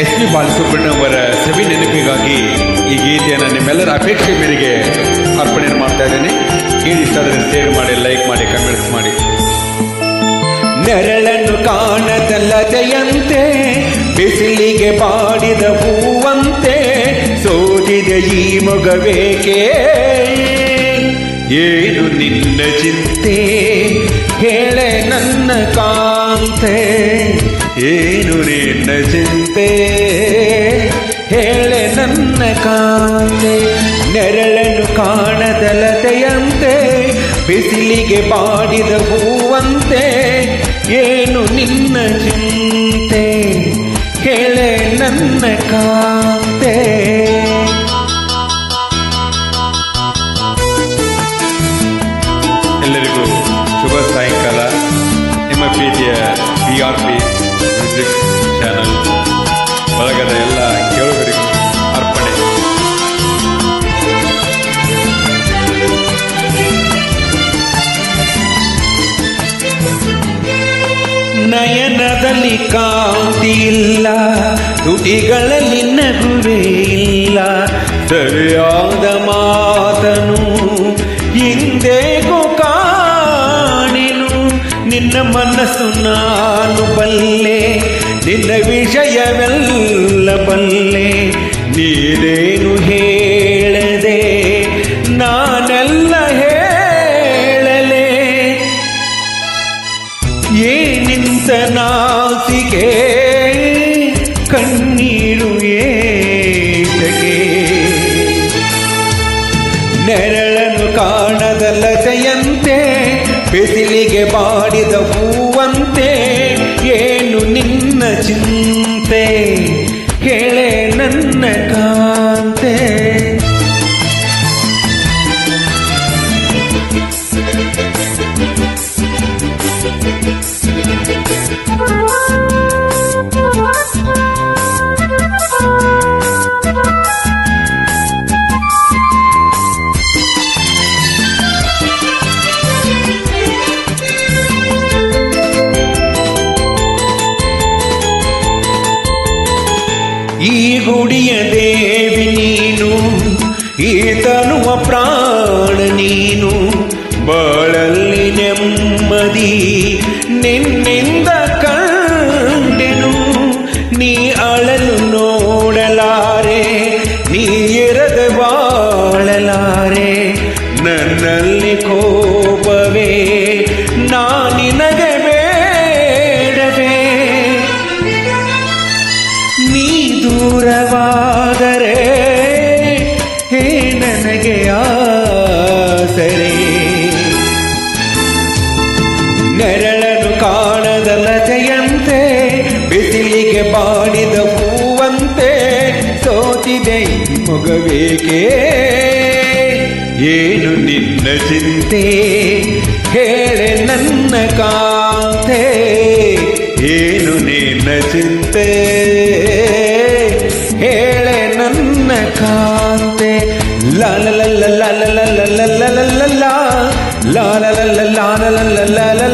S P Balasubramanya ಅವರ ಸವಿ ನೆನಪಿಗಾಗಿ ಈ ಗೀತೆಯನ್ನು ನಿಮ್ಮೆಲ್ಲರ ಅಪೇಕ್ಷೆ ಮೇರೆಗೆ ಅರ್ಪಣೆ ಮಾಡ್ತಾ ಇದ್ದೇನೆ. ಕೇಳಿ ಇಷ್ಟ ಆದರೆ ಮಾಡಿ ಲೈಕ್ ಮಾಡಿ ಕಮೆಂಟ್ಸ್ ಮಾಡಿ. ನೆರಳನ್ನು ಕಾಣದಲ್ಲದೆಯಂತೆ, ಬಿಸಿಲಿಗೆ ಬಾಡಿದ ಹೂವಂತೆ ಸೋದಿದೆ ಈ ಮಗಬೇಕೆ ಏನು ನಿನ್ನ ಚಿಂತೆ? ಹೇಳೆ ನನ್ನ ಕಾಂತೆ. ಏನು ನಿನ್ನ ಚಿಂತೆ? ಹೇಳೆ ನನ್ನ ಕಾಂತೆ ನೆರಳನ್ನು ಕಾಣದಲತೆಯಂತೆ ಬಿಸಿಲಿಗೆ ಬಾಡಿದ ಹೂವಂತೆ, ಏನು ನಿನ್ನ ಚಿಂತೆ, ಹೇಳೆ ನನ್ನ ಕಾಂತೆ. ಎಲ್ಲರಿಗೂ ಶುಭ ಸಾಯಂಕಾಲ. ನಿಮ್ಮ ಪ್ರೀತಿಯ ಬಿ ಆರ್ ಪಿ ಮ್ಯೂಸಿಕ್ ನಯನದಲ್ಲಿ ಕಾಂತಿ ಇಲ್ಲ ತುಟಿಗಳಲ್ಲಿ ನಗುವೆ ಇಲ್ಲ. ಸರಿಯಾದ ಮಾತನು ಹಿಂದೆಗೂ ಕಾಣೆನು, ನಿನ್ನ ಮನಸ್ಸು ನಾನು ಬಲ್ಲೆ, ನಿನ್ನ ವಿಷಯವೆಲ್ಲ ಬಿಸಿಲಿಗೆ ಬಾಡಿದ ಹೂವಂತೆ ಏನು ನಿನ್ನ ಚಿಂತೆ? ಕೇಳೆ ನನ್ನ ಈ ಗುಡಿಯ ದೇವಿ ನೀನು ಈ ತನುವ ಪ್ರಾಣ ನೀನು ಬಾಳಲ್ಲಿ ನೆಮ್ಮದಿ ನಿನ್ನಿಂದ ಕಂಡೆನು ನೀ ಅಳಲು ನೋಡಲಾರೆ ನೀ ಇರದ ಬಾಳಲಾರೆ ನನ್ನಲ್ಲಿ ಕೋಪವೇ ಬಿಸಿಲಿಗೆ ಬಾಡಿದ ಹೂವಂತೆ ಸೋತಿದೆ ಮೊಗವೇಕೆ ಏನು ನಿನ್ನ ಚಿಂತೆ ಹೇಳೆ ನನ್ನ ಕಾಂತೆ ಏನು ನಿನ್ನ ಚಿಂತೆ ಹೇಳೆ ನನ್ನ ಕಾಂತೆ ಲಾಲ ಲಲ್ಲ ಲಾಲ ಲಲ್ಲ ಲಲ್ಲ ಲಲ್ಲ ಲಾಲ ಲಲ್ಲ ಲಾಲ ಲಲ್ಲ